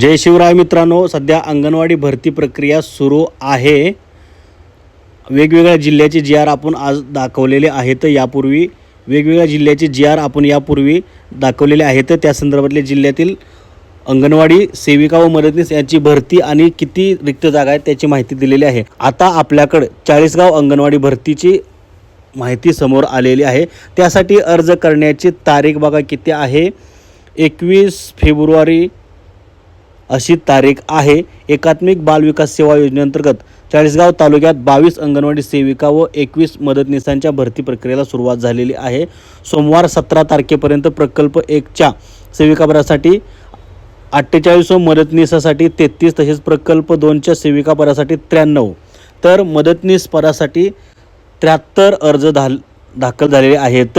जय शिवराय मित्रांनो सध्या अंगणवाडी भरती प्रक्रिया सुरू आहे. वेगवेगळ्या जिल्ह्याचे जी आर आपण आज दाखवलेले आहेत यापूर्वी वेगवेगळ्या जिल्ह्याचे जी आर आपण यापूर्वी दाखवलेले आहेत. त्या संदर्भातले जिल्ह्यातील अंगणवाडी सेविका व मदतनीस यांची भरती आणि किती रिक्त जागा आहेत त्याची माहिती दिलेली आहे. आता आपल्याकडं चाळीसगाव अंगणवाडी भरतीची माहिती समोर आलेली आहे. त्यासाठी अर्ज करण्याची तारीख बघा किती आहे. एकवीस फेब्रुवारी अशी तारीख आहे. एकात्मिक बाल विकास सेवा योजनेअंतर्गत चाळीसगाव तालुक्यात बावीस अंगणवाडी सेविका व एकवीस मदतनीसांच्या भरती प्रक्रियेला सुरुवात झालेली आहे. सोमवार सतरा तारखेपर्यंत प्रकल्प एकच्या सेविकापदासाठी अठ्ठेचाळीस व मदतनीसासाठी तेहतीस तसेच प्रकल्प दोनच्या सेविकापदासाठी त्र्याण्णव. तर मदतनीस पदासाठी त्र्याहत्तर अर्ज दाल दाखल झालेले आहेत.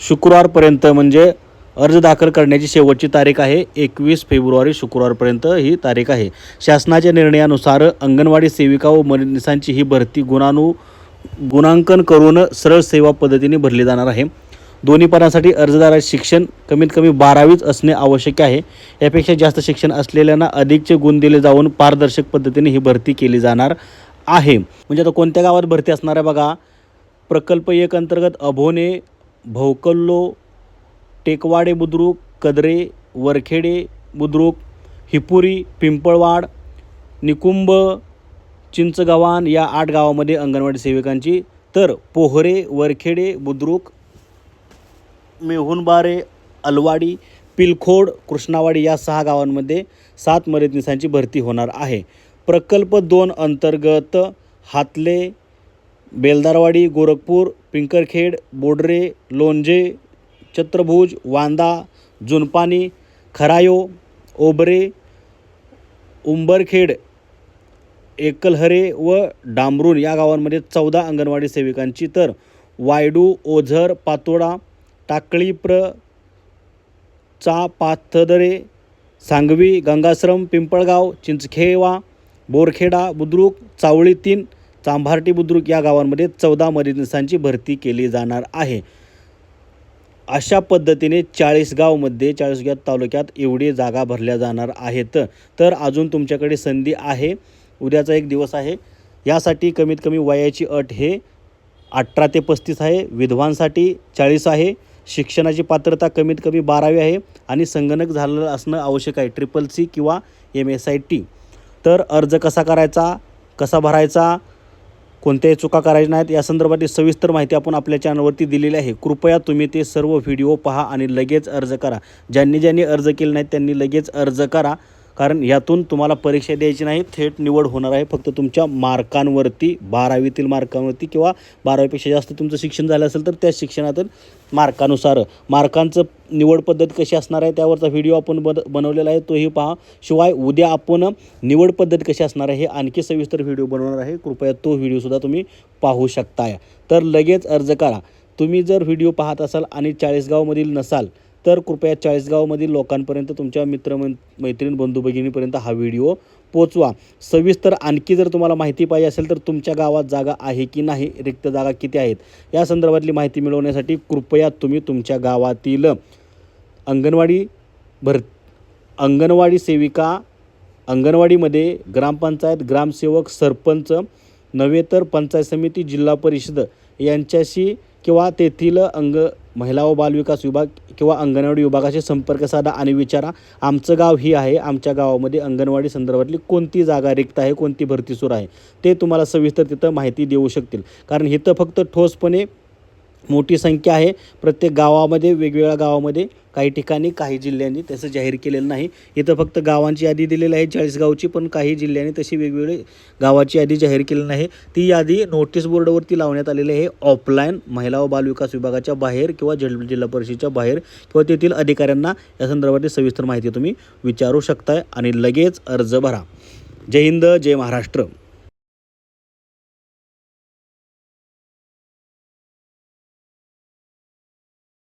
शुक्रवारपर्यंत म्हणजे अर्ज दाखल करण्याची शेवटची तारीख आहे. एकवीस फेब्रुवारी शुक्रवारपर्यंत ही तारीख आहे. शासनाच्या निर्णयानुसार अंगणवाडी सेविका व मनिसांची ही भरती गुणानु गुणांकन करून सरळ सेवा पद्धतीने भरली जाणार आहे. दोन्ही पदासाठी अर्जदाराचे शिक्षण कमीत कमी बारावीच असणे आवश्यक आहे. यापेक्षा जास्त शिक्षण असलेल्यांना अधिकचे गुण दिले जाऊन पारदर्शक पद्धतीने ही भरती केली जाणार आहे. म्हणजे आता कोणत्या गावात भरती असणार आहे बघा. प्रकल्प एक अंतर्गत अभोने भोकल्लो टेकवाडे बुद्रुक कदरे वरखेडे बुद्रुक हिपुरी पिंपळवाड निकुंब चिंचगव्हाण या आठ गावामध्ये अंगणवाडी सेविकांची. तर पोहरे वरखेडे बुद्रुक मेहुणबारे अलवाडी पिलखोड कृष्णावाडी या सहा गावांमध्ये सात मदतनीसांची भरती होणार आहे. प्रकल्प दोन अंतर्गत हातले बेलदारवाडी गोरखपूर पिंकरखेड बोडरे लोणजे छत्रभुज वांदा जुनपानी खरायो ओबरे उंबरखेड एकलहरे व डांबरून या गावांमध्ये चौदा अंगणवाडी सेविकांची तर वायडू ओझर पातोडा टाकळीप्र चा पाथदरे सांगवी गंगाश्रम पिंपळगाव चिंचखेवा बोरखेडा बुद्रुक चावळी तीन चांभार्टी बुद्रुक या गावांमध्ये चौदा मदतनीसांची भरती केली जाणार आहे. अशा पद्धतीने चाळीसगावमध्ये चाळीसगाव तालुक्यात एवढी जागा भरल्या जाणार आहेत. तर अजून तुमच्याकडे संधी आहे. उद्याचा एक दिवस आहे. यासाठी कमीत कमी वयाची अट हे अठरा ते पस्तीस आहे. विधवांसाठी चाळीस आहे. शिक्षणाची पात्रता कमीत कमी बारावी आहे आणि संगणक झालेलं असणं आवश्यक आहे. ट्रिपल सी किंवा एम एस आय टी. तर अर्ज कसा करायचा कसा भरायचा कोणत्याही चुका करायच्या नाहीत. या संदर्भातील सविस्तर माहिती आपण आपल्या चॅनलवरती दिलेली आहे. कृपया तुम्ही ते सर्व व्हिडिओ पहा आणि लगेच अर्ज करा. ज्यांनी ज्यांनी अर्ज केले नाहीत त्यांनी लगेच अर्ज करा. कारण यातून तुम्हाला परीक्षा द्यायची नाही थेट निवड होणार आहे. फक्त तुमच्या मार्कांवरती बारावीतील मार्कांवरती किंवा बारावीपेक्षा जास्त तुमचं शिक्षण झालं असेल तर त्या शिक्षणातून मार्कानुसार मार्कांचं निवड पद्धत कशी असणार आहे त्यावरचा व्हिडिओ आपण बद बनवलेला आहे तोही पहा. शिवाय उद्या आपण निवड पद्धत कशी असणार आहे हे आणखी सविस्तर व्हिडिओ बनवणार आहे. कृपया तो व्हिडिओसुद्धा तुम्ही पाहू शकताय. तर लगेच अर्ज करा. तुम्ही जर व्हिडिओ पाहत असाल आणि चाळीसगावमधील नसाल तर कृपया चाळीसगावमधील लोकांपर्यंत तुमच्या मित्र मैत्रीण बंधू भगिनीपर्यंत हा व्हिडिओ पोचवा सविस्तर आणखी जर तुम्हाला माहिती पाहिजे असेल तर तुमच्या गावात जागा आहे की नाही रिक्त जागा किती आहेत या संदर्भातली माहिती मिळवण्यासाठी कृपया तुम्ही तुमच्या गावातील अंगणवाडी भर अंगणवाडी सेविका अंगणवाडीमध्ये ग्रामपंचायत ग्रामसेवक सरपंच नव्हे तर पंचायत समिती जिल्हा परिषद यांच्याशी किंवा तेथील अंग महिला व बालविकास विभाग किंवा अंगणवाडी विभागाशी संपर्क साधा आणि विचारा. आमचं गाव ही आहे. आमच्या गावामध्ये अंगणवाडी संदर्भातली कोणती जागा रिक्त आहे कोणती भरती सुरू आहे ते तुम्हाला सविस्तर तिथं माहिती देऊ शकतील. कारण इथं फक्त ठोसपणे मोठी संख्या आहे. प्रत्येक गावामध्ये वेगवेगळ्या गावामध्ये काही ठिकाणी काही जिल्ह्यांनी तसं जाहीर केलेलं नाही. इथं फक्त गावांची यादी दिलेली आहे. चाळीसगावची पण काही जिल्ह्यांनी तशी वेगवेगळी गावाची यादी जाहीर केली नाही. ती यादी नोटीस बोर्डवरती लावण्यात आलेली आहे. ऑफलाईन महिला व बालविकास विभागाच्या बाहेर किंवा जिल जिल्हा परिषदेच्या बाहेर किंवा तेथील अधिकाऱ्यांना या संदर्भातील सविस्तर माहिती तुम्ही विचारू शकताय. आणि लगेच अर्ज भरा. जय हिंद जय महाराष्ट्र.